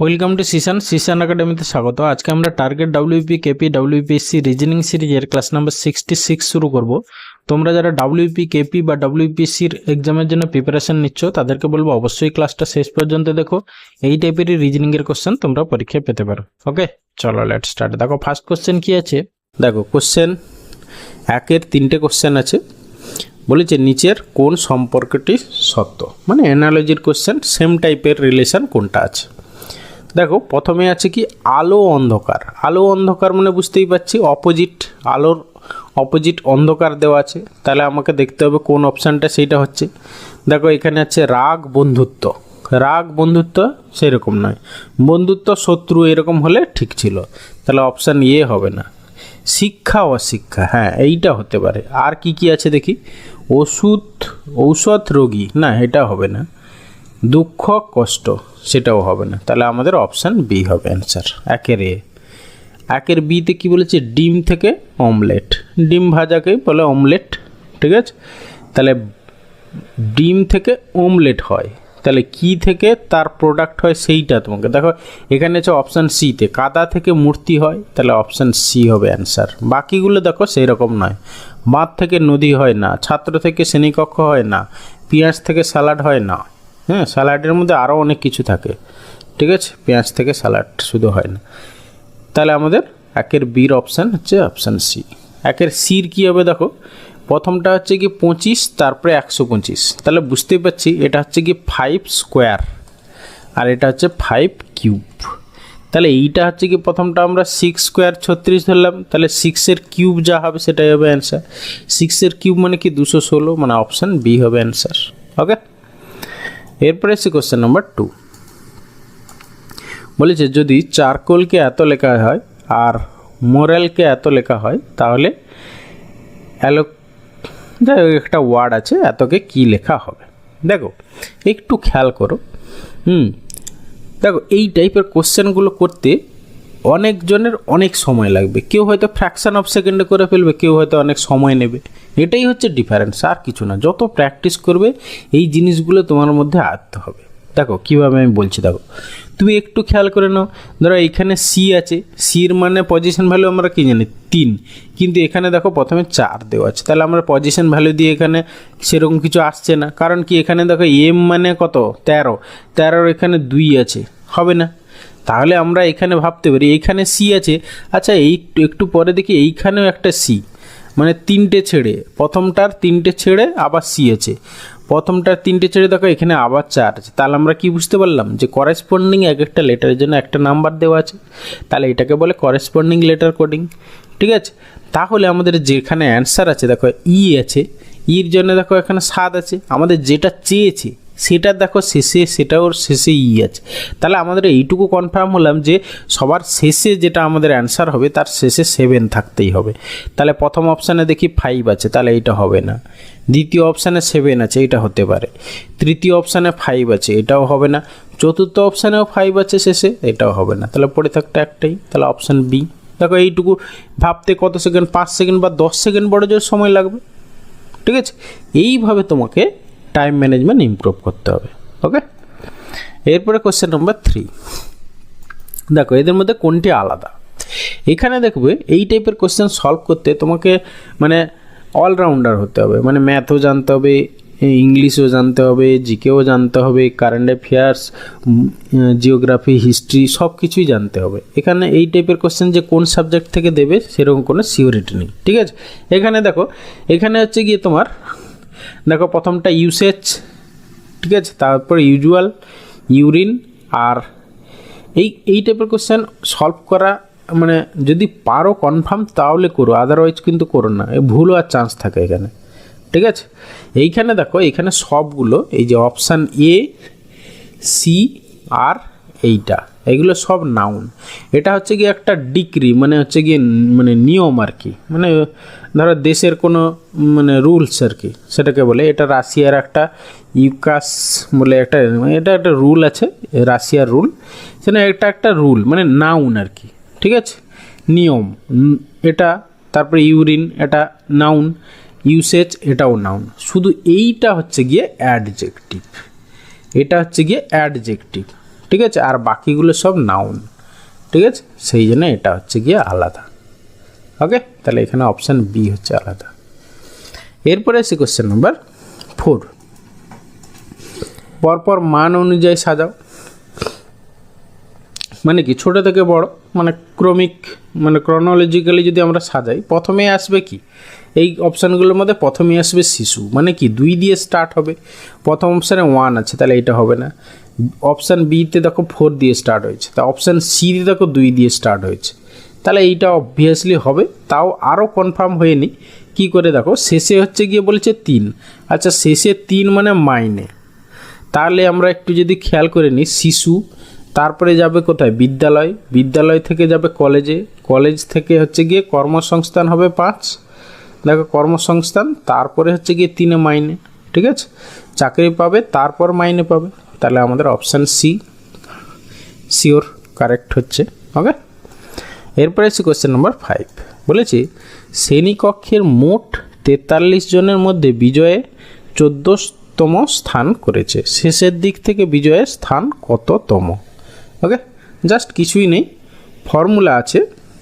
Welcome to Sisan Sisan একাডেমিতে স্বাগত। আজকে আমরা target WP KP WPSC reasoning সিরিজের ক্লাস নাম্বার সিক্সটি সিক্স শুরু করব। তোমরা যারা ডাব্লিউপি কেপি বা ডাব্লিউপিএসসির এক্সামের জন্য প্রিপারেশন নিচ্ছ, তাদেরকে বলব অবশ্যই ক্লাসটা শেষ পর্যন্ত দেখো। এই টাইপেরই রিজনিংয়ের কোশ্চেন তোমরা পরীক্ষায় পেতে পারো। ওকে চলো লেট স্টার্ট দেখো ফার্স্ট কোশ্চেন কি আছে? দেখো কোশ্চেন একের তিনটে কোশ্চেন আছে। বলেছে, নিচের কোন সম্পর্কটি সত্য? মানে অ্যানালজির কোশ্চেন সেম টাইপের রিলেশন কোনটা আছে? দেখো, প্রথমে আছে কি, আলো অন্ধকার। আলো অন্ধকার মানে বুঝতেই পারছি অপোজিট আলোর অপোজিট অন্ধকার দেওয়া আছে। তাহলে আমাকে দেখতে হবে কোন অপশানটা সেইটা হচ্ছে, দেখো এখানে আছে রাগ, বন্ধুত্ব। রাগ, বন্ধুত্ব সেরকম নয়। বন্ধুত্ব, শত্রু এরকম হলে ঠিক ছিল। তাহলে অপশান ইয়ে হবে না। শিক্ষা, অশিক্ষা হ্যাঁ এইটা হতে পারে। আর কি কি আছে দেখি? ওষুধ, ঔষধ রোগী, না, এটা হবে না। দুঃখ, কষ্ট, সেটাও হবে না। তাহলে আমাদের অপশান বি হবে অ্যান্সার একের এ একের বিতে কি বলেছে? ডিম থেকে অমলেট ডিম ভাজাকেই বলে অমলেট ঠিক আছে? তাহলে ডিম থেকে অমলেট হয়। তাহলে কি থেকে তার প্রোডাক্ট হয় সেইটা তোমাকে দেখো। এখানে আছে অপশান সিতে কাদা থেকে মূর্তি হয়, তাহলে অপশান সি হবে অ্যান্সার বাকিগুলো দেখো সেই রকম নয়। বাঁধ থেকে নদী হয় না, ছাত্র থেকে শ্রেণীকক্ষ হয় না, পেঁয়াজ থেকে স্যালাড হয় না। হ্যাঁ স্যালাডের মধ্যে আরও অনেক কিছু থাকে। ঠিক আছে? পেঁয়াজ থেকে স্যালাড শুধু হয় না। তাহলে আমাদের একের বির অপশান হচ্ছে অপশান সি। একের সির কী হবে দেখো? প্রথমটা হচ্ছে কি পঁচিশ, তারপরে একশো পঁচিশ। তাহলে বুঝতেই পারছি, এটা হচ্ছে কি ফাইভ স্কোয়ার আর এটা হচ্ছে ফাইভ কিউব তাহলে এইটা হচ্ছে কি প্রথমটা আমরা সিক্স স্কোয়ার ছত্রিশ ধরলাম। তাহলে সিক্সের কিউব যা হবে সেটাই হবে অ্যান্সার সিক্সের কিউব মানে কি দুশো ষোলো? মানে অপশান বি হবে অ্যান্সার ওকে এরপরে আসছি কোশ্চেন নাম্বার টু বলেছে, যদি চারকোলকে এত লেখা হয় আর মোরেলকে এত লেখা হয়, তাহলে অ্যালো যাই একটা ওয়ার্ড আছে, এতকে কি লেখা হবে? দেখো, একটু খেয়াল করো। হুম, দেখো, এই টাইপের কোশ্চেনগুলো করতে অনেকজনের অনেক সময় লাগবে। কেউ হয়তো ফ্র্যাকশন অফ সেকেন্ডে করে ফেলবে, কেউ হয়তো অনেক সময় নেবে। এটাই হচ্ছে ডিফারেন্স আর কিছু না। যত প্র্যাকটিস করবে, এই জিনিসগুলো তোমার মধ্যে আয়ত্ত হবে। দেখো, কীভাবে আমি বলছি, দেখো। তুমি একটু খেয়াল করে নাও। ধরো এখানে সি আছে। সির মানে পজিশন ভ্যালু আমরা কি জানি? তিন। কিন্তু এখানে দেখো, প্রথমে চার দেওয়া আছে। তাহলে আমরা পজিশন ভ্যালু দিয়ে এখানে সেরকম কিছু আসছে না। কারণ কি, এখানে দেখো এম মানে কত? তেরো। তেরোর এখানে দুই আছে। হবে না? তাহলে আমরা এখানে ভাবতে পারি এইখানে সি আছে। আচ্ছা এই একটু পরে দেখি, এইখানেও একটা সি মানে তিনটে ছেড়ে, প্রথমটার তিনটে ছেড়ে আবার সি আছে। প্রথমটার তিনটে ছেড়ে দেখো, এখানে আবার চার আছে। তাহলে আমরা কি বুঝতে পারলাম যে করেসপন্ডিং এক একটা লেটারের জন্য একটা নাম্বার দেওয়া আছে? তাহলে এটাকে বলে করেসপন্ডিং লেটার কোডিং ঠিক আছে? তাহলে আমাদের যেখানে অ্যান্সার আছে, দেখো ই আছে। ইর জন্য দেখো এখানে সাত আছে। আমাদের যেটা চেয়েছে সেটা দেখো শেষে, সেটা ওর শেষে ই আছে। তাহলে আমাদের এইটুকু কনফার্ম হলাম যে সবার শেষে যেটা আমাদের অ্যান্সার হবে, তার শেষে সেভেন থাকতেই হবে। তাহলে প্রথম অপশানে দেখি ফাইভ আছে, তাহলে এইটা হবে না। দ্বিতীয় অপশানে সেভেন আছে এটা হতে পারে। তৃতীয় অপশানে ফাইভ আছে, এটাও হবে না। চতুর্থ অপশানেও ফাইভ আছে শেষে, এটাও হবে না। তাহলে পড়ে থাকতে একটাই। তাহলে অপশান বি দেখো এইটুকু ভাবতে কত সেকেন্ড পাঁচ সেকেন্ড বা দশ সেকেন্ড বড় জোর সময় লাগবে। ঠিক আছে? এইভাবে তোমাকে টাইম ম্যানেজমেন্ট ইমপ্রুভ করতে হবে ওকে এরপরে কোশ্চেন নম্বর থ্রি দেখো, এদের মধ্যে কোনটি আলাদা? এখানে দেখবে এই টাইপের কোশ্চেন সলভ করতে তোমাকে মানে অলরাউন্ডার হতে হবে মানে ম্যাথও জানতে হবে ইংলিশও জানতে হবে জিকেও জানতে হবে কারেন্ট অ্যাফেয়ার্স জিওগ্রাফি হিস্ট্রি সব কিছুই জানতে হবে। এখানে এই টাইপের কোশ্চেন যে কোন সাবজেক্ট থেকে দেবে সেরকম কোনো সিওরিটি নেই, ঠিক আছে? এখানে দেখো, এখানে হচ্ছে গিয়ে তোমার দেখো প্রথমটা ইউসেজ ঠিক আছে? তারপর ইউজুয়াল ইউরিন আর এই এই টাইপের কোশ্চেন সলভ করা মানে যদি পারো কনফার্ম তাহলে করো আদারওয়াইজ কিন্তু করো না। ভুল হওয়ার চান্স থাকে এখানে। ঠিক আছে? এইখানে দেখো এখানে সবগুলো, এই যে অপশান এ সি আর এইটা। এগুলো সব নাউন এটা হচ্ছে কি একটা ডিগ্রি মানে হচ্ছে গিয়ে মানে নিয়ম আর কি। মানে ধরো দেশের কোনো মানে রুলস আর কি, সেটাকে বলে। এটা রাশিয়ার একটা ইউকাস বলে একটা, এটা একটা রুল আছে, রাশিয়ার রুল। সেটা এটা একটা রুল মানে নাউন আর কি। ঠিক আছে? নিয়ম। এটা, তারপরে ইউরিন, এটা নাউন ইউসেজ এটাও নাউন শুধু এইটা হচ্ছে গিয়ে অ্যাডজেক্টিভ এটা হচ্ছে গিয়ে অ্যাডজেক্টিভ ঠিক আছে? আর বাকিগুলো সব নাউন ঠিক আছে? সেই জন্য এটা হচ্ছে গিয়ে আলাদা। ওকে তাহলে এখানে অপশান বি হচ্ছে আলাদা। এরপরে আসি কোশ্চেন নাম্বার ফোর পরপর মান অনুযায়ী সাজাও। মানে কি? ছোট থেকে বড় মানে ক্রমিক মানে ক্রনোলজিক্যালি যদি আমরা সাজাই, প্রথমে আসবে কি? এই অপশানগুলোর মধ্যে প্রথমে আসবে শিশু। মানে কি? দুই দিয়ে স্টার্ট হবে। প্রথম অপশানে ওয়ান আছে, তাহলে এটা হবে না। অপশান বিতে দেখো ফোর দিয়ে স্টার্ট হয়েছে। তা অপশান সিতে দেখো দুই দিয়ে স্টার্ট হয়েছে। তাহলে এইটা অবভিয়াসলি হবে, তাও আরও কনফার্ম হয়নি কি করে দেখো, শেষে হচ্ছে গিয়ে বলেছে তিন। আচ্ছা শেষে তিন মানে মাইনে তাহলে আমরা একটু যদি খেয়াল করে নিই শিশু, তারপরে যাবে কোথায়? বিদ্যালয়। বিদ্যালয় থেকে যাবে কলেজে কলেজ থেকে হচ্ছে গিয়ে কর্মসংস্থান হবে পাঁচ। দেখো কর্মসংস্থান, তারপরে হচ্ছে গিয়ে তিনে মাইনে ঠিক আছে? চাকরি পাবে, তারপর মাইনে পাবে। তাহলে আমাদের অপশান সি শিওর কারেক্ট হচ্ছে ওকে এরপরে হচ্ছে কোয়েশ্চেন নম্বর ফাইভ বলেছি, শ্রেণীকক্ষের মোট তেতাল্লিশ জনের মধ্যে বিজয়ে চোদ্দতম স্থান করেছে। শেষের দিক থেকে বিজয়ের স্থান কততম? ওকে জাস্ট কিছুই নেই। ফর্মুলা আছে।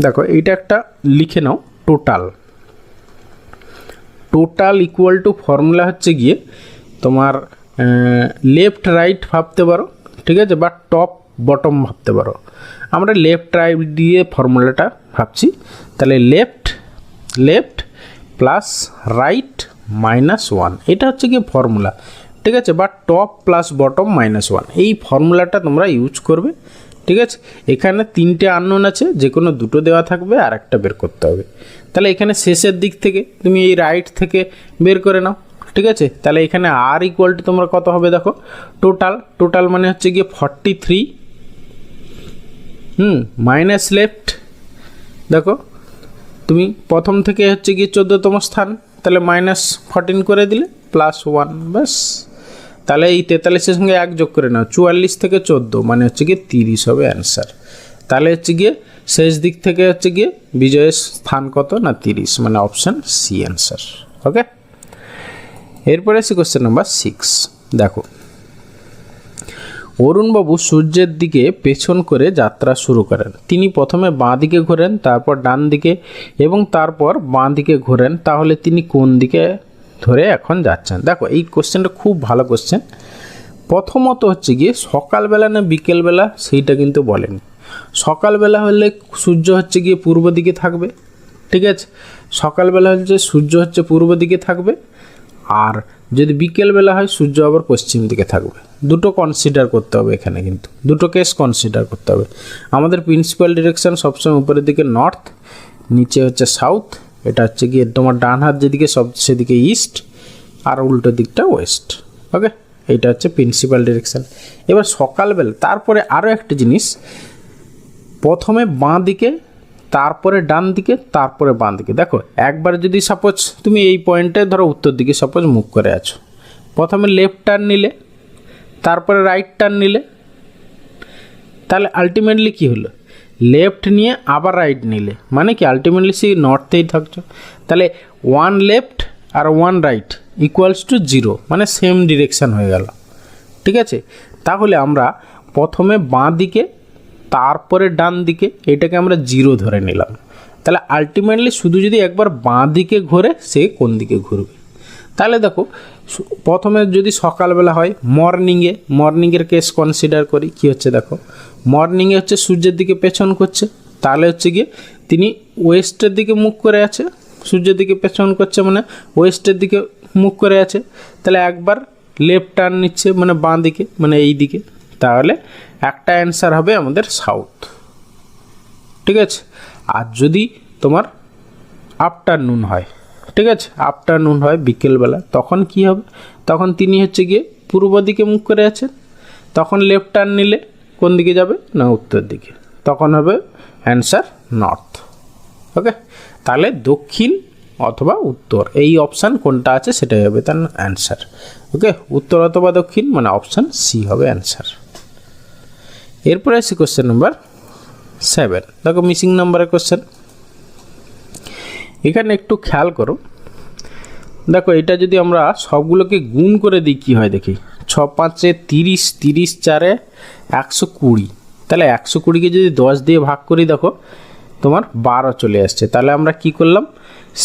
দেখো, এইটা একটা লিখে নাও total total equal to formula হচ্ছে গিয়ে তোমার লেফট রাইট ভাবতে পারো, ঠিক আছে? বা টপ বটম ভাবতে পারো। আমরা লেফট রাইট দিয়ে ফর্মুলাটা ভাবছি। তাহলে left left plus right minus one এটা হচ্ছে গিয়ে ফর্মুলা ঠিক আছে? বা top plus bottom minus one এই ফর্মুলাটা তোমরা ইউজ করবে। ঠিক আছে? এখানে তিনটে আননোন আছে। যে কোনো দুটো দেওয়া থাকবে আর একটা বের করতে হবে। তাহলে এখানে শেষের দিক থেকে তুমি এই রাইট থেকে বের করে নাও। ঠিক আছে? তাহলে এখানে আর ইকুয়াল টু তোমরা কত হবে দেখো? টোটাল টোটাল মানে হচ্ছে গিয়ে forty three hmm minus left দেখো? তুমি প্রথম থেকে হচ্ছে গিয়ে চোদ্দোতম স্থান, তাহলে মাইনাস ফর্টিন করে দিলে প্লাস ওয়ান ব্যাস। তাহলে এই তেতাল্লিশের সঙ্গে এক যোগ করে নাও, চুয়াল্লিশ থেকে চোদ্দ মানে হচ্ছে গিয়ে তিরিশ হবে অ্যান্সার তাহলে হচ্ছে গিয়ে শেষ দিক থেকে হচ্ছে গিয়ে বিজয়ের স্থান কত না তিরিশ মানে অপশান সি অ্যান্সার ওকে এরপরে আছে কোশ্চেন নাম্বার সিক্স দেখো, অরুণবাবু সূর্যের দিকে পেছন করে যাত্রা শুরু করেন। তিনি প্রথমে বাঁ দিকে ঘোরেন, তারপর ডান দিকে এবং তারপর বাঁ দিকে ঘোরেন। তাহলে তিনি কোন দিকে ধরে এখন যাচ্ছেন? দেখো, এই কোশ্চেনটা খুব ভালো কোশ্চেন প্রথমত হচ্ছে গিয়ে সকালবেলা না বিকেলবেলা সেইটা কিন্তু বলেনি। সকালবেলা হলে সূর্য হচ্ছে গিয়ে পূর্ব দিকে থাকবে, ঠিক আছে? সকালবেলা হচ্ছে সূর্য হচ্ছে পূর্ব দিকে থাকবে আর যদি বিকেলবেলা হয়, সূর্য আবার পশ্চিম দিকে থাকবে। দুটো কনসিডার করতে হবে এখানে কিন্তু। দুটো কেস কনসিডার করতে হবে। আমাদের প্রিন্সিপাল ডিরেকশন সবসময় উপরের দিকে নর্থ নিচে হচ্ছে সাউথ এটা হচ্ছে গিয়ে তোমার ডান হাত যেদিকে, সব সেদিকে ইস্ট আর উল্টো দিকটা ওয়েস্ট ওকে এইটা হচ্ছে প্রিন্সিপাল ডিরেকশান এবার সকালবেলা, তারপরে আরও একটা জিনিস, প্রথমে বাঁ দিকে তারপরে ডান দিকে, তারপরে বাঁ দিকে। দেখো, একবার যদি সাপোজ তুমি এই পয়েন্টে ধরো, উত্তর দিকে সাপোজ মুখ করে আছো। প্রথমে লেফট টার্ন নিলে, তারপরে রাইট টার্ন নিলে, তাহলে আলটিমেটলি কী হলো? লেফট নিয়ে আবার রাইট নিলে। মানে কি? আলটিমেটলি সেই নর্থেই থাকছো। তাহলে one left R one right equals to zero মানে সেম ডিরেকশান হয়ে গেল। ঠিক আছে? তাহলে আমরা প্রথমে বাঁ দিকে তারপরে ডান দিকে এটাকে আমরা জিরো ধরে নিলাম। তাহলে আলটিমেটলি শুধু যদি একবার বাঁ দিকে ঘোরে, সে কোন দিকে ঘুরবে? তাহলে দেখো, প্রথমে যদি সকালবেলা হয় মর্নিংয়ে মর্নিংয়ের কেস কনসিডার করি, কি হচ্ছে দেখো? মর্নিংয়ে হচ্ছে সূর্যের দিকে পেছন করছে, তাহলে হচ্ছে গিয়ে তিনি ওয়েস্টের দিকে মুখ করে আছে, সূর্যের দিকে পেছন করছে মানে ওয়েস্টের দিকে মুখ করে আছে। তাহলে একবার লেফট টার্ন নিচ্ছে মানে বাঁ দিকে মানে এই দিকে। তাহলে একটা অ্যান্সার হবে আমাদের সাউথ ঠিক আছে? আর যদি তোমার আফটারনুন হয়, ঠিক আছে? আফটারনুন হয় বিকেলবেলা, তখন কি হবে? তখন তিনি হচ্ছে গিয়ে পূর্ব দিকে মুখ করে আছেন। তখন লেফট টার্ন নিলে কোন দিকে যাবে? না, উত্তর দিকে। তখন হবে অ্যান্সার নর্থ ওকে তাহলে দক্ষিণ অথবা উত্তর, এই অপশান কোনটা আছে সেটাই হবে তার অ্যান্সার ওকে উত্তর অথবা দক্ষিণ মানে অপশান সি হবে অ্যান্সার এরপরে আছে কোশ্চেন নাম্বার সেভেন দেখো মিসিং নাম্বারের কোশ্চেন এখানে একটু খেয়াল করো। দেখো, এটা যদি আমরা সবগুলোকে গুণ করে দিই, কী হয় দেখি? ছ, পাঁচে তিরিশ তিরিশ, চারে একশো কুড়ি। তাহলে একশো কুড়িকে যদি দশ দিয়ে ভাগ করি, দেখো, তোমার বারো চলে আসছে। তাহলে আমরা কি করলাম?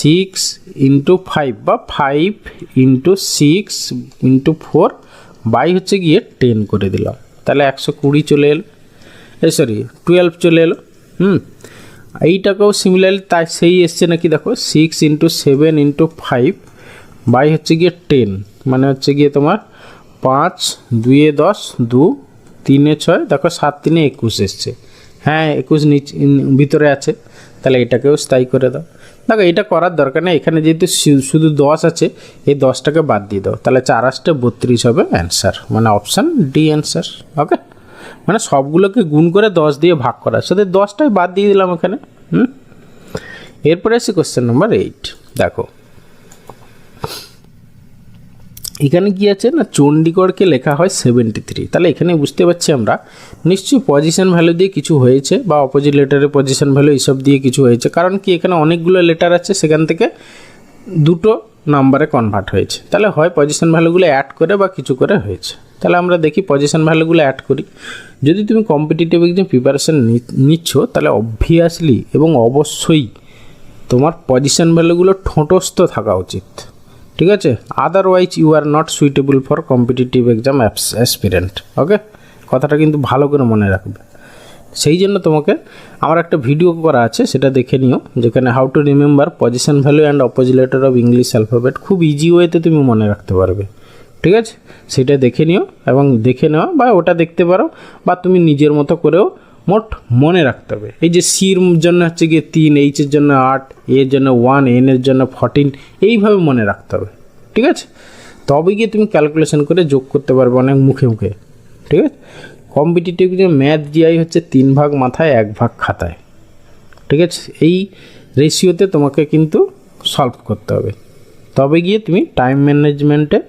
সিক্স ইন্টু ফাইভ বা five into six into four by হচ্ছে গিয়ে টেন করে দিলাম। তাহলে একশো কুড়ি চলে এলো। এই সরি টুয়েলভ চলে এলো। হুম, এইটাকেও সিমিলারলি তাই সেই এসছে নাকি দেখো six into seven into five by হচ্ছে গিয়ে টেন মানে হচ্ছে গিয়ে তোমার পাঁচ, দুয়ে দশ, দু, তিনে ছয়, দেখো সাত তিনে একুশ এসছে। হ্যাঁ একুশ নিচ ভিতরে আছে। তাহলে এটাকেও স্থায়ী করে দাও। দেখো এটা করার দরকার নেই। এখানে যেহেতু শুধু দশ আছে, এই দশটাকে বাদ দিয়ে দাও। তাহলে চার আসটা বত্রিশ হবে অ্যান্সার মানে অপশান ডি অ্যান্সার ওকে মানে সবগুলোকে গুণ করে দশ দিয়ে ভাগ করা। সাথে দশটাই বাদ দিয়ে দিলাম এখানে, হুম? এরপরে আসি কোশ্চেন নাম্বার এইট দেখো এখানে কি আছে না চণ্ডীগড়কে লেখা হয় সেভেন্টি থ্রি তাহলে এখানে বুঝতে পারছি আমরা। নিশ্চয়ই পজিশন ভ্যালু দিয়ে কিছু হয়েছে বা অপোজিট লেটারের পজিশন ভ্যালু এইসব দিয়ে কিছু হয়েছে। কারণ কি, এখানে অনেকগুলো লেটার আছে, সেখান থেকে দুটো নাম্বারে কনভার্ট হয়েছে। তাহলে হয় পজিশন ভ্যালুগুলো অ্যাড করে বা কিছু করে হয়েছে। তাহলে আমরা দেখি পজিশন ভ্যালুগুলো অ্যাড করি। যদি তুমি কম্পিটিটিভ এক্সাম প্রিপারেশন নিচ্ছ, তাহলে অবভিয়াসলি এবং অবশ্যই তোমার পজিশন ভ্যালুগুলো ঠোঁটস্থ থাকা উচিত। ঠিক আছে? Otherwise you are not suitable for competitive exam apps aspirant okay কথাটা কিন্তু ভালো করে মনে রাখবে। সেই জন্য তোমাকে আমার একটা ভিডিও করা আছে, সেটা দেখে নিও, যেখানে how to remember position value and opposite letter of English alphabet খুব ইজি ওয়েতে তুমি মনে রাখতে পারবে। ঠিক আছে? সেটা দেখে নিও এবং দেখে নেওয়া বা ওটা দেখতে পারো বা তুমি নিজের মতো করেও মোট মনে রাখতে হবে। এই যে সির জন্য হচ্ছে গিয়ে তিন এইচের জন্য আট এর জন্য ওয়ান, এন এর জন্য ফর্টিন, এইভাবে মনে রাখতে হবে। ঠিক আছে? তবে গিয়ে তুমি ক্যালকুলেশন করে যোগ করতে পারবে অনেক মুখে মুখে। ঠিক আছে? কম্পিটিটিভ যে ম্যাথ জিআই হচ্ছে তিন ভাগ মাথায়, এক ভাগ খাতায়। ঠিক আছে? এই রেশিওতে তোমাকে কিন্তু সলভ করতে হবে। তবে গিয়ে তুমি টাইম ম্যানেজমেন্টে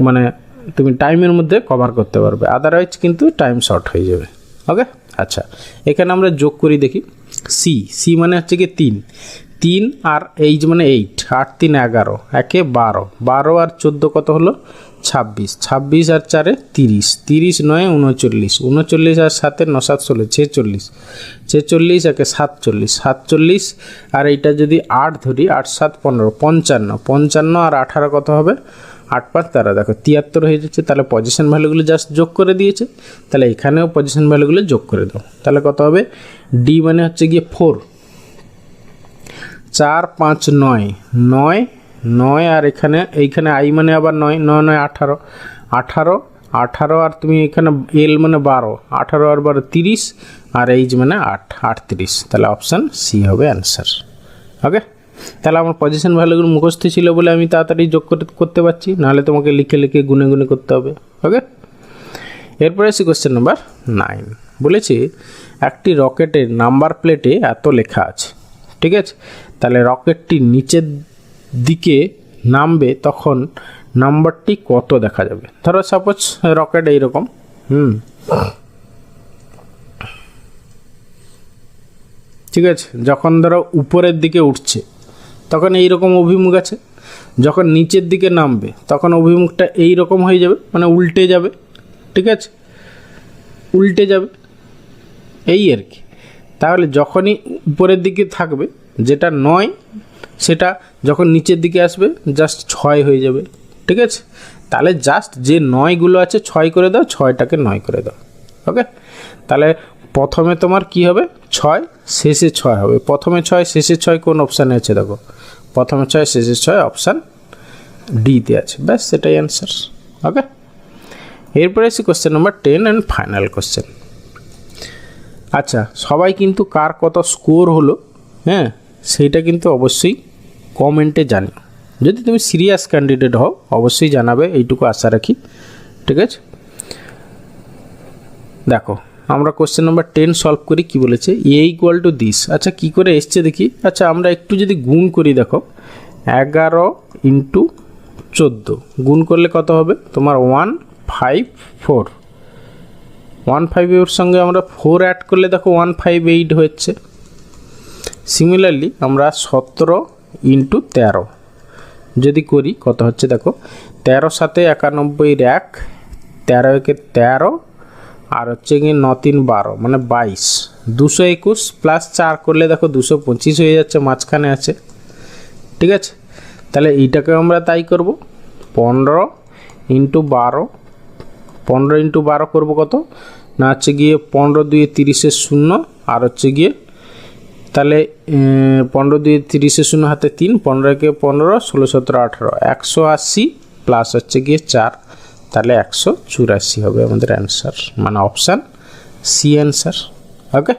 মানে তুমি টাইমের মধ্যে কভার করতে পারবে। আদারওয়াইজ কিন্তু টাইম শর্ট হয়ে যাবে। ওকে? আচ্ছা এখানে আমরা যোগ করি দেখি। সি সি মানে হচ্ছে কি তিন। তিন আর এইচ মানে এইট আট, তিন, এগারো, একে বারো। বারো আর চোদ্দ কত হলো? ছাব্বিশ। ছাব্বিশ আর চারে তিরিশ। তিরিশ নয়, উনচল্লিশ। উনচল্লিশ আর সাতে ন, সাত, ষোলো, ছেচল্লিশ। ছেচল্লিশ একে সাতচল্লিশ। সাতচল্লিশ আর এইটা যদি আট ধরি, আট, সাত, পনেরো, পঞ্চান্ন। পঞ্চান্ন আর আঠারো কত হবে? আট পাঁচ তেরো দেখো তিয়াত্তর হয়ে যাচ্ছে, তাহলে পজিশন ভ্যালুগুলো জাস্ট যোগ করে দিয়েছে, তাহলে এখানেও পজিশন ভ্যালুগুলো যোগ করে দাও। তাহলে কত হবে? ডি মানে হচ্ছে গিয়ে ফোর চার, পাঁচ, নয়। নয় নয় আর এখানে, এইখানে আই মানে আবার নয় নয় নয়, আঠারো। আঠারো আঠারো আর তুমি এখানে এল মানে বারো। আঠারো আর বারো তিরিশ আর এইচ মানে আট, আটত্রিশ। তাহলে অপশান সি হবে অ্যান্সার ওকে তাহলে আমার পজিশন ভ্যালুগুলো মুখস্থ ছিল বলে আমি তাড়াতাড়ি যোগ করে করতে পারছি, নাহলে তোমাকে লিখে লিখে গুনে গুনে করতে হবে ওকে এরপরে আসি কোয়েশ্চেন নাম্বার নাইন বলেছি, একটি রকেটের নাম্বার প্লেটে এত লেখা আছে, ঠিক আছে? তাহলে রকেটটি নিচের দিকে নামবে তখন নাম্বারটি কত দেখা যাবে? ধরো সাপোজ রকেট এইরকম, হুম? ঠিক আছে? যখন ধরো উপরের দিকে উঠছে তখন এই রকম অভিমুখ আছে। যখন নিচের দিকে নামবে, তখন অভিমুখটা এই রকম হয়ে যাবে মানে উল্টে যাবে, ঠিক আছে? উল্টে যাবে। এই আর কি। তাহলে যখনই উপরের দিকে থাকবে, যেটা নয়, সেটা যখন নিচের দিকে আসবে জাস্ট ছয় হয়ে যাবে, ঠিক আছে? তাহলে জাস্ট যে নয়গুলো আছে, ছয় করে দাও, ছয়টাকে নয় করে দাও ওকে তাহলে প্রথমে তোমার কি হবে? ছয়, শেষে ছয় হবে। প্রথমে ছয়, শেষে ছয় কোন অপশানে আছে? দেখো, প্রথমে ছয়, শেষে ছয় অপশান ডিতে আছে। ব্যাস, সেটাই অ্যান্সার ওকে এরপরে আসি question number ten and final question আচ্ছা সবাই কিন্তু কার কত স্কোর হলো? হ্যাঁ সেইটা কিন্তু অবশ্যই কমেন্টে জানি যদি তুমি সিরিয়াস ক্যান্ডিডেট হও, অবশ্যই জানাবে, এইটুকু আশা রাখি। ঠিক আছে? দেখো আমরা কোশ্চেন নাম্বার টেন সলভ করি, কি বলেছে? এ ইকুয়াল টু দিস আচ্ছা কি করে এসছে দেখি? আচ্ছা আমরা একটু যদি গুণ করি দেখো, এগারো ইন্টু চোদ্দ। গুণ করলে কত হবে? তোমার one five four one five এর সঙ্গে আমরা ফোর অ্যাড করলে দেখো ওয়ান ফাইভ এইট হচ্ছে সিমিলারলি আমরা সতেরো ইন্টু তেরো। যদি করি, কত হচ্ছে দেখো? তেরো সাতে একানব্বইয়ের এক, তেরো একে তেরো আর হচ্ছে গিয়ে ন তিন বারো মানে বাইশ। দুশো একুশ প্লাস চার করলে দেখো দুশো পঁচিশ হয়ে যাচ্ছে, মাঝখানে আছে। ঠিক আছে? তাহলে এইটাকে আমরা তাই করব। পনেরো ইন্টু বারো। পনেরো ইন্টু বারো করব কত? না হচ্ছে গিয়ে পনেরো দুয়ে তিরিশের শূন্য, আর হচ্ছে গিয়ে তাহলে পনেরো দুয়ে তিরিশের শূন্য হাতে তিন, পনেরো একে পনেরো, ষোলো সতেরো আঠেরো। একশো আশি প্লাস হচ্ছে গিয়ে চার। তাহলে একশো চুরাশি হবে আমাদের অ্যান্সার মানে অপশান সি অ্যান্সার ওকে